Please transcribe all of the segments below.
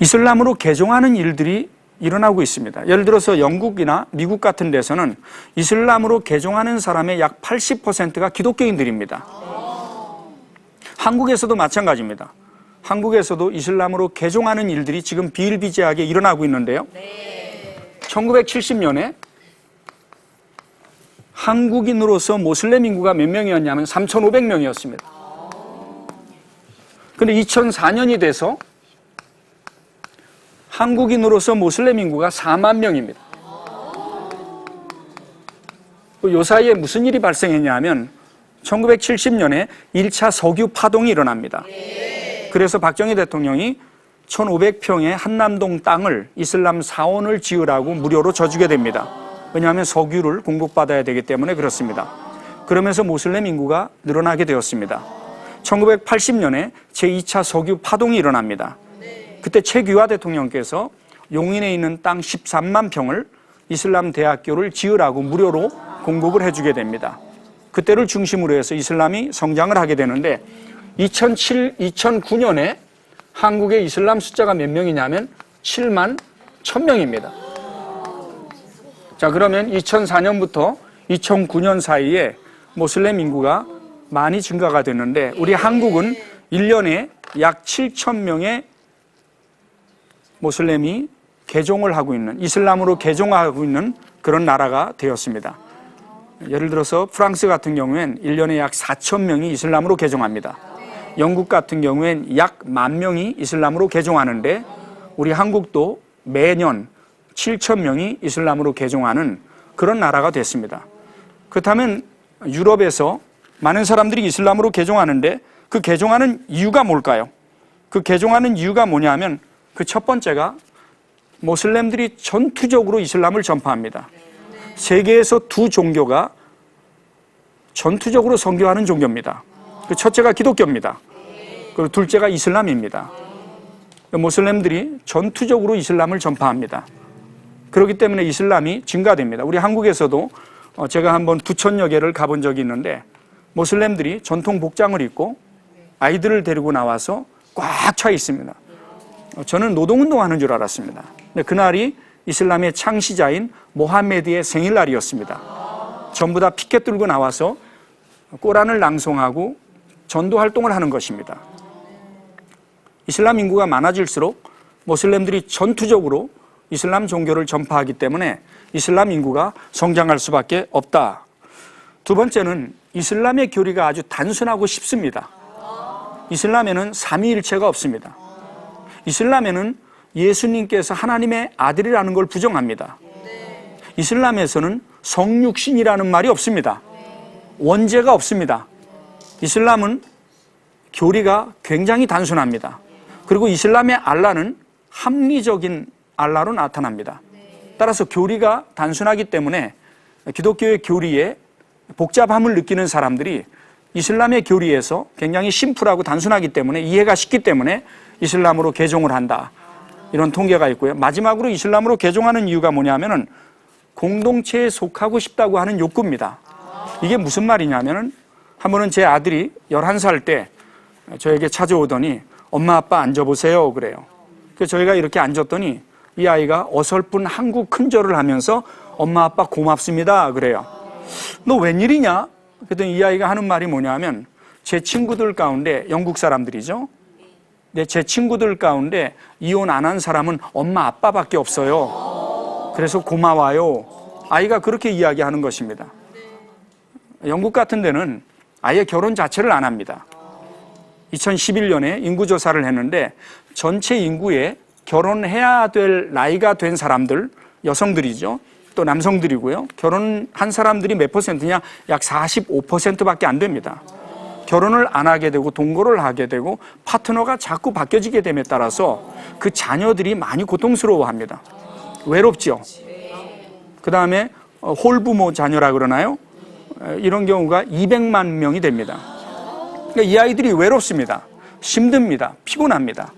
이슬람으로 개종하는 일들이 일어나고 있습니다. 예를 들어서 영국이나 미국 같은 데서는 이슬람으로 개종하는 사람의 약 80%가 기독교인들입니다. 한국에서도 마찬가지입니다. 한국에서도 이슬람으로 개종하는 일들이 지금 비일비재하게 일어나고 있는데요. 1970년에 한국인으로서 모슬렘 인구가 몇 명이었냐면 3,500명이었습니다. 근데 2004년이 돼서 한국인으로서 모슬렘 인구가 4만 명입니다. 그요 사이에 무슨 일이 발생했냐면 1970년에 1차 석유 파동이 일어납니다. 그래서 박정희 대통령이 1,500평의 한남동 땅을 이슬람 사원을 지으라고 무료로 줘주게 됩니다. 왜냐하면 석유를 공급받아야 되기 때문에 그렇습니다. 그러면서 모슬렘 인구가 늘어나게 되었습니다. 1980년에 제2차 석유 파동이 일어납니다. 그때 최규하 대통령께서 용인에 있는 땅 13만 평을 이슬람 대학교를 지으라고 무료로 공급을 해주게 됩니다. 그때를 중심으로 해서 이슬람이 성장을 하게 되는데 2007, 2009년에 한국의 이슬람 숫자가 몇 명이냐면 7만 1000명입니다. 자, 그러면 2004년부터 2009년 사이에 모슬렘 인구가 많이 증가가 됐는데 우리 한국은 1년에 약 7천 명의 모슬렘이 개종을 하고 있는 이슬람으로 개종하고 있는 그런 나라가 되었습니다. 예를 들어서 프랑스 같은 경우엔 1년에 약 4천 명이 이슬람으로 개종합니다. 영국 같은 경우엔 약 만 명이 이슬람으로 개종하는데 우리 한국도 매년 7천 명이 이슬람으로 개종하는 그런 나라가 됐습니다. 그렇다면 유럽에서 많은 사람들이 이슬람으로 개종하는데 그 개종하는 이유가 뭘까요? 그 개종하는 이유가 뭐냐면 그 첫 번째가 모슬렘들이 전투적으로 이슬람을 전파합니다. 세계에서 두 종교가 전투적으로 선교하는 종교입니다. 그 첫째가 기독교입니다. 그리고 둘째가 이슬람입니다. 모슬렘들이 전투적으로 이슬람을 전파합니다. 그렇기 때문에 이슬람이 증가됩니다. 우리 한국에서도 어, 제가 한번 부천역에를 가본 적이 있는데 모슬렘들이 전통 복장을 입고 아이들을 데리고 나와서 꽉 차 있습니다. 어, 저는 노동운동하는 줄 알았습니다. 근데 그날이 이슬람의 창시자인 모하메드의 생일날이었습니다. 전부 다 피켓 들고 나와서 꼬란을 낭송하고 전도 활동을 하는 것입니다. 이슬람 인구가 많아질수록 모슬렘들이 전투적으로 이슬람 종교를 전파하기 때문에 이슬람 인구가 성장할 수밖에 없다. 두 번째는 이슬람의 교리가 아주 단순하고 쉽습니다. 이슬람에는 삼위일체가 없습니다. 이슬람에는 예수님께서 하나님의 아들이라는 걸 부정합니다. 이슬람에서는 성육신이라는 말이 없습니다. 원죄가 없습니다. 이슬람은 교리가 굉장히 단순합니다. 그리고 이슬람의 알라는 합리적인 알라로 나타납니다. 따라서 교리가 단순하기 때문에 기독교의 교리에 복잡함을 느끼는 사람들이 이슬람의 교리에서 굉장히 심플하고 단순하기 때문에 이해가 쉽기 때문에 이슬람으로 개종을 한다. 이런 통계가 있고요. 마지막으로 이슬람으로 개종하는 이유가 뭐냐면은 공동체에 속하고 싶다고 하는 욕구입니다. 이게 무슨 말이냐면은 한 번은 제 아들이 11살 때 저에게 찾아오더니 엄마 아빠 앉아보세요 그래요. 그래서 저희가 이렇게 앉았더니 이 아이가 어설픈 한국 큰절을 하면서 엄마 아빠 고맙습니다 그래요. 너 웬일이냐? 그랬더니 이 아이가 하는 말이 뭐냐면 제 친구들 가운데 영국 사람들이죠. 근데 제 친구들 가운데 이혼 안 한 사람은 엄마 아빠밖에 없어요. 그래서 고마워요. 아이가 그렇게 이야기하는 것입니다. 영국 같은 데는 아예 결혼 자체를 안 합니다. 2011년에 인구 조사를 했는데 전체 인구에 결혼해야 될 나이가 된 사람들, 여성들이죠. 또 남성들이고요. 결혼한 사람들이 몇 퍼센트냐? 약 45%밖에 안 됩니다. 결혼을 안 하게 되고 동거를 하게 되고 파트너가 자꾸 바뀌어지게 됨에 따라서 그 자녀들이 많이 고통스러워합니다. 외롭죠. 그 다음에 홀부모 자녀라 그러나요? 이런 경우가 200만 명이 됩니다. 그러니까 이 아이들이 외롭습니다. 힘듭니다. 피곤합니다.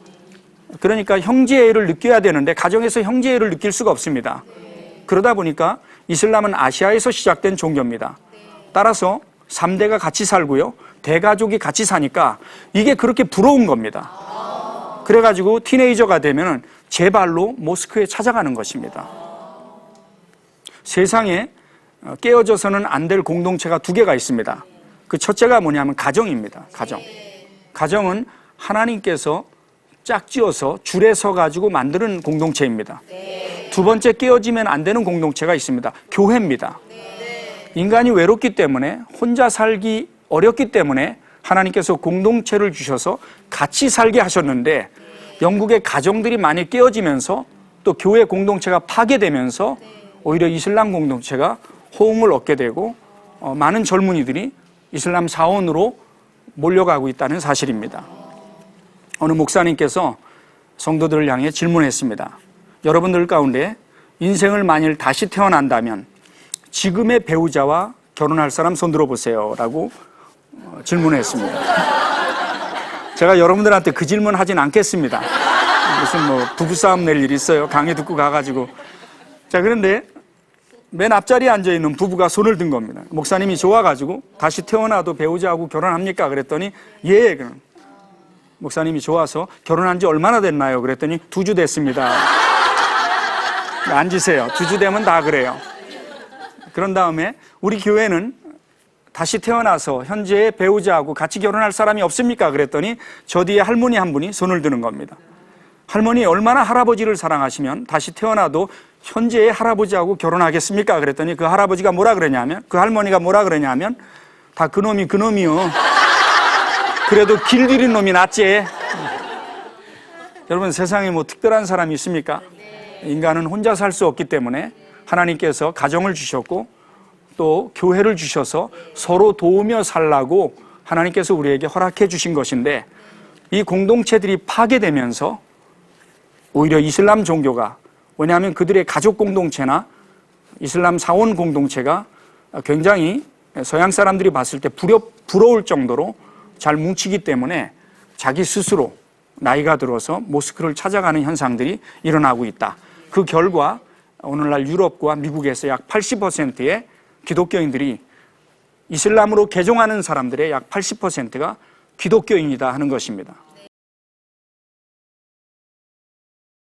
그러니까 형제애를 느껴야 되는데 가정에서 형제애를 느낄 수가 없습니다. 그러다 보니까 이슬람은 아시아에서 시작된 종교입니다. 따라서 3대가 같이 살고요. 대가족이 같이 사니까 이게 그렇게 부러운 겁니다. 그래가지고 티네이저가 되면 제 발로 모스크에 찾아가는 것입니다. 세상에 어, 깨어져서는 안 될 공동체가 두 개가 있습니다. 그 첫째가 뭐냐면 가정입니다. 가정. 가정은 하나님께서 짝지어서 줄에 서 가지고 만드는 공동체입니다. 두 번째 깨어지면 안 되는 공동체가 있습니다. 교회입니다. 인간이 외롭기 때문에 혼자 살기 어렵기 때문에 하나님께서 공동체를 주셔서 같이 살게 하셨는데 영국의 가정들이 많이 깨어지면서 또 교회 공동체가 파괴되면서 오히려 이슬람 공동체가 호응을 얻게 되고 어, 많은 젊은이들이 이슬람 사원으로 몰려가고 있다는 사실입니다. 어느 목사님께서 성도들을 향해 질문했습니다. 여러분들 가운데 인생을 만일 다시 태어난다면 지금의 배우자와 결혼할 사람 손들어 보세요. 라고 어, 질문했습니다. 제가 여러분들한테 그 질문 하진 않겠습니다. 무슨 뭐 부부싸움 낼일 있어요. 강의 듣고 가가지고. 자, 그런데 맨 앞자리에 앉아있는 부부가 손을 든 겁니다. 목사님이 좋아가지고 다시 태어나도 배우자하고 결혼합니까? 그랬더니 예. 그럼 목사님이 좋아서 결혼한 지 얼마나 됐나요? 그랬더니 두 주 됐습니다. 앉으세요. 두주 되면 다 그래요. 그런 다음에 우리 교회는 다시 태어나서 현재의 배우자하고 같이 결혼할 사람이 없습니까? 그랬더니 저 뒤에 할머니 한 분이 손을 드는 겁니다. 할머니 얼마나 할아버지를 사랑하시면 다시 태어나도 현재의 할아버지하고 결혼하겠습니까? 그랬더니 그 할아버지가 뭐라 그러냐면 그 할머니가 뭐라 그러냐면 다 그놈이 그놈이요. 그래도 길 들인 놈이 낫지. 여러분 세상에 뭐 특별한 사람이 있습니까? 인간은 혼자 살 수 없기 때문에 하나님께서 가정을 주셨고 또 교회를 주셔서 서로 도우며 살라고 하나님께서 우리에게 허락해 주신 것인데 이 공동체들이 파괴되면서 오히려 이슬람 종교가 왜냐하면 그들의 가족 공동체나 이슬람 사원 공동체가 굉장히 서양 사람들이 봤을 때 부려, 부러울 정도로 잘 뭉치기 때문에 자기 스스로 나이가 들어서 모스크를 찾아가는 현상들이 일어나고 있다. 그 결과 오늘날 유럽과 미국에서 약 80%의 기독교인들이 이슬람으로 개종하는 사람들의 약 80%가 기독교인이다 하는 것입니다.